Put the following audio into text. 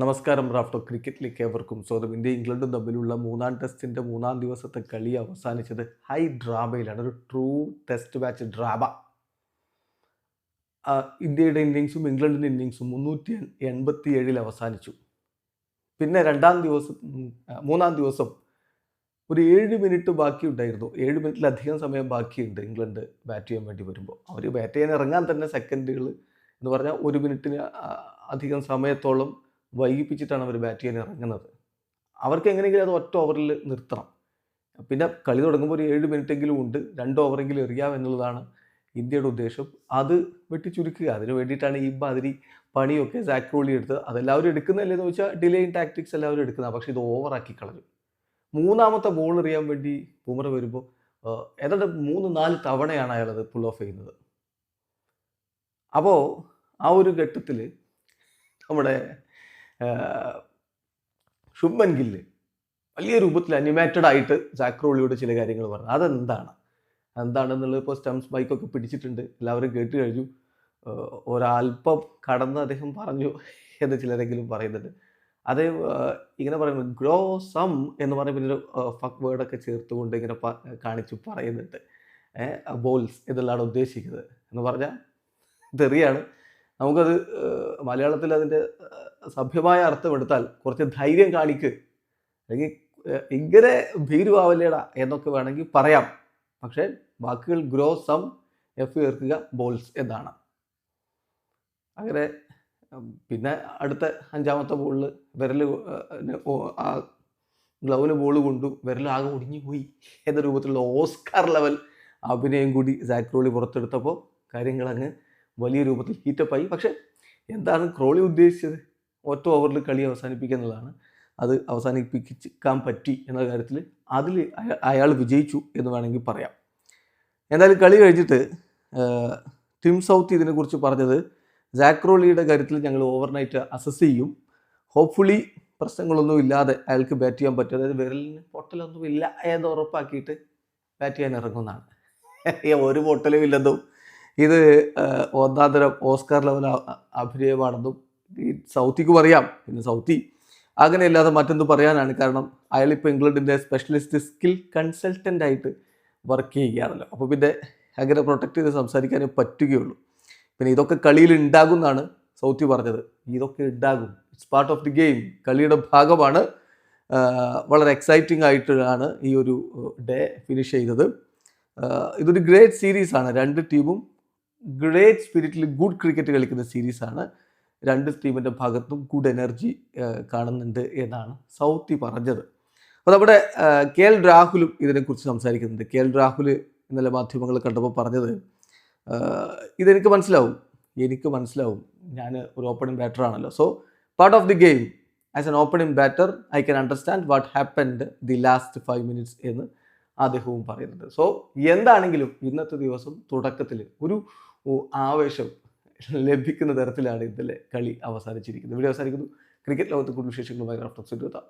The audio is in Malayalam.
നമസ്കാരം റാഫ്റ്റോ ക്രിക്കറ്റിലേക്ക് ഏവർക്കും സ്വാഗതം. ഇന്ത്യ ഇംഗ്ലണ്ടും തമ്മിലുള്ള മൂന്നാം ടെസ്റ്റിന്റെ മൂന്നാം ദിവസത്തെ കളി അവസാനിച്ചത് ഹൈ ഡ്രാമയിലാണ് ഒരു ട്രൂ ടെസ്റ്റ് മാച്ച് ഡ്രാമ. ഇന്ത്യയുടെ ഇന്നിങ്സും ഇംഗ്ലണ്ടിന്റെ ഇന്നിങ്സും മുന്നൂറ്റി എൺപത്തി ഏഴിൽ അവസാനിച്ചു. പിന്നെ രണ്ടാം ദിവസം മൂന്നാം ദിവസം ഒരു ഏഴ് മിനിറ്റ് ബാക്കി ഉണ്ടായിരുന്നു ഏഴ് മിനിറ്റിലധികം സമയം ബാക്കിയുണ്ട് ഇംഗ്ലണ്ട് ബാറ്റ് ചെയ്യാൻ വേണ്ടി വരുമ്പോൾ. അവർ ബാറ്റ് ചെയ്യാൻ ഇറങ്ങാൻ തന്നെ സെക്കൻഡുകൾ എന്ന് പറഞ്ഞാൽ ഒരു മിനിറ്റിന് അധികം സമയത്തോളം വൈകിപ്പിച്ചിട്ടാണ് അവർ ബാറ്റ് ചെയ്യാൻ ഇറങ്ങുന്നത്. അവർക്ക് എങ്ങനെയെങ്കിലും അത് ഒറ്റ ഓവറിൽ നിർത്തണം. പിന്നെ കളി തുടങ്ങുമ്പോൾ ഒരു ഏഴ് മിനിറ്റെങ്കിലും ഉണ്ട്. രണ്ട് ഓവറെങ്കിലും എറിയാം എന്നുള്ളതാണ് ഇന്ത്യയുടെ ഉദ്ദേശം. അത് വെട്ടിച്ചുരുക്കുക. അതിന് വേണ്ടിയിട്ടാണ് ഈ മാതിരി പണിയൊക്കെ സാക്രോളി എടുത്തത്. അതെല്ലാവരും എടുക്കുന്നതല്ലേന്ന് ഡിലേ ഇൻ ടാക്ടിക്സ് എല്ലാവരും എടുക്കുന്നത് പക്ഷേ ഇത് ഓവറാക്കി കളഞ്ഞു. മൂന്നാമത്തെ ബോൾ എറിയാൻ വേണ്ടി ബൂമർ വരുമ്പോൾ ഏതാണ്ട് മൂന്ന് നാല് തവണയാണ് അയാളത് പുൾ ഓഫ് ചെയ്യുന്നത്. അപ്പോൾ ആ ഒരു ഘട്ടത്തിൽ നമ്മുടെ ശുഭൻ ഗില്ല് വലിയ രൂപത്തിൽ അനിമേറ്റഡ് ആയിട്ട് ജാക്രോളിയോട് ചില കാര്യങ്ങൾ പറഞ്ഞു. അതെന്താണ്? എന്താണെന്നുള്ളത് ഇപ്പോൾ സ്റ്റംസ് ബൈക്കൊക്കെ പിടിച്ചിട്ടുണ്ട്. എല്ലാവരും കേട്ട് കഴിഞ്ഞു. ഒരല്പം കടന്ന് അദ്ദേഹം പറഞ്ഞു എന്ന് ചിലരെങ്കിലും പറയുന്നുണ്ട്. അതേ ഇങ്ങനെ പറയുന്നത് ഗ്രോ സം എന്ന് പറഞ്ഞ പിന്നെ ഒരു ഫക്ക് വേർഡൊക്കെ ചേർത്തുകൊണ്ട് ഇങ്ങനെ കാണിച്ചു പറയുന്നുണ്ട്. ബോൾസ് എന്നുള്ളതാണ് ഉദ്ദേശിക്കുന്നത് എന്ന് പറഞ്ഞാൽ തെറിയാണ്. നമുക്കത് മലയാളത്തിൽ അതിന്റെ സഭ്യമായ അർത്ഥം എടുത്താൽ കുറച്ച് ധൈര്യം കാണിക്ക്. അല്ലെങ്കിൽ ഇങ്ങനെ ഭീരുവാവല്ലേടാ എന്നൊക്കെ വേണമെങ്കിൽ പറയാം. പക്ഷേ വാക്കുകൾ ഗ്രോ സം എഫ് ചേർക്കുക ബോൾസ് എന്നാണ്. അങ്ങനെ പിന്നെ അടുത്ത അഞ്ചാമത്തെ ബോളിൽ വിരൽ ആ ഗ്ലൗവിന് ബോൾ കൊണ്ടു വിരലാകെ ഒടിഞ്ഞു പോയി എന്ന രൂപത്തിലുള്ള ഓസ്കാർ ലെവൽ അഭിനയം കൂടി സാക്രോളി പുറത്തെടുത്തപ്പോൾ കാര്യങ്ങൾ അങ്ങ് വലിയ രൂപത്തിൽ ഹീറ്റപ്പായി പക്ഷേ എന്താണ് ക്രോളി ഉദ്ദേശിച്ചത്? ഒറ്റ ഓവറിൽ കളി അവസാനിപ്പിക്കുക എന്നുള്ളതാണ് അത് അവസാനിപ്പിക്കാൻ പറ്റി എന്ന കാര്യത്തിൽ അതിൽ അയാൾ വിജയിച്ചു എന്ന് വേണമെങ്കിൽ പറയാം. എന്തായാലും കളി കഴിഞ്ഞിട്ട് ടിം സൗത്ത് ഇതിനെക്കുറിച്ച് പറഞ്ഞത് ജാക്രോളിയുടെ കാര്യത്തിൽ ഞങ്ങൾ ഓവർനൈറ്റ് അസസ് ചെയ്യും. ഹോപ്പ്ഫുള്ളി പ്രശ്നങ്ങളൊന്നും ഇല്ലാതെ അയാൾക്ക് ബാറ്റ് ചെയ്യാൻ പറ്റും. അതായത് വിരലിന് പൊട്ടലൊന്നും ഇല്ല എന്ന് ഉറപ്പാക്കിയിട്ട് ബാറ്റ് ചെയ്യാൻ ഇറങ്ങുന്നതാണ്. ഒരു പൊട്ടലും ഇല്ലെന്നും ഇത് ഒന്നാന്തരം ഒന്നാം തരം ഓസ്കാർ ലെവൽ അഭിനയമാണെന്നും ഈ സൗത്തിക്കും അറിയാം പിന്നെ സൗത്തി. അങ്ങനെയല്ലാതെ മറ്റൊന്ന് പറയാനാണ് കാരണം അയാളിപ്പോൾ ഇംഗ്ലണ്ടിന്റെ സ്പെഷ്യലിസ്റ്റ് സ്കിൽ കൺസൾട്ടന്റ് ആയിട്ട് വർക്ക് ചെയ്യുകയാണല്ലോ. അപ്പോൾ പിന്നെ അങ്ങനെ പ്രൊട്ടക്റ്റ് ചെയ്ത് സംസാരിക്കാനേ പറ്റുകയുള്ളൂ. പിന്നെ ഇതൊക്കെ കളിയിൽ ഉണ്ടാകും എന്നാണ് സൗത്തി പറഞ്ഞത്. ഇതൊക്കെ ഉണ്ടാകും it's part of the game കളിയുടെ ഭാഗമാണ് വളരെ എക്സൈറ്റിംഗ് ആയിട്ടാണ് ഈ ഒരു ഡേ ഫിനിഷ് ചെയ്തത്. ഇതൊരു ഗ്രേറ്റ് സീരീസ് ആണ്. രണ്ട് ടീമും ഗ്രേറ്റ് സ്പിരിറ്റിൽ ഗുഡ് ക്രിക്കറ്റ് കളിക്കുന്ന സീരീസാണ് രണ്ട് ടീമിന്റെ ഭാഗത്തും ഗുഡ് എനർജി കാണുന്നുണ്ട് എന്നാണ് സൗത്തി പറഞ്ഞത്. അപ്പോൾ നമ്മുടെ കെ എൽ രാഹുലും ഇതിനെക്കുറിച്ച് സംസാരിക്കുന്നുണ്ട്. കെ എൽ രാഹുൽ ഇന്നലെ മാധ്യമങ്ങൾ കണ്ടപ്പോൾ പറഞ്ഞത് ഇതെനിക്ക് മനസ്സിലാവും. എനിക്ക് മനസ്സിലാവും. ഞാൻ ഒരു ഓപ്പണിംഗ് ബാറ്റർ ആണല്ലോ. So part of the game as an opening batter I can understand what happened the last five minutes എന്ന് അദ്ദേഹവും പറയുന്നുണ്ട്. സോ എന്താണെങ്കിലും ഇന്നത്തെ ദിവസം തുടക്കത്തിൽ ഒരു ആവേശം ലഭിക്കുന്ന തരത്തിലാണ് ഇന്നലെ കളി അവസാനിച്ചിരിക്കുന്നത്. ഇവിടെ അവസാനിക്കുന്നു. ക്രിക്കറ്റ് ലോകത്തെ കൂടുതൽ വിശേഷങ്ങളുമായി എടുത്താം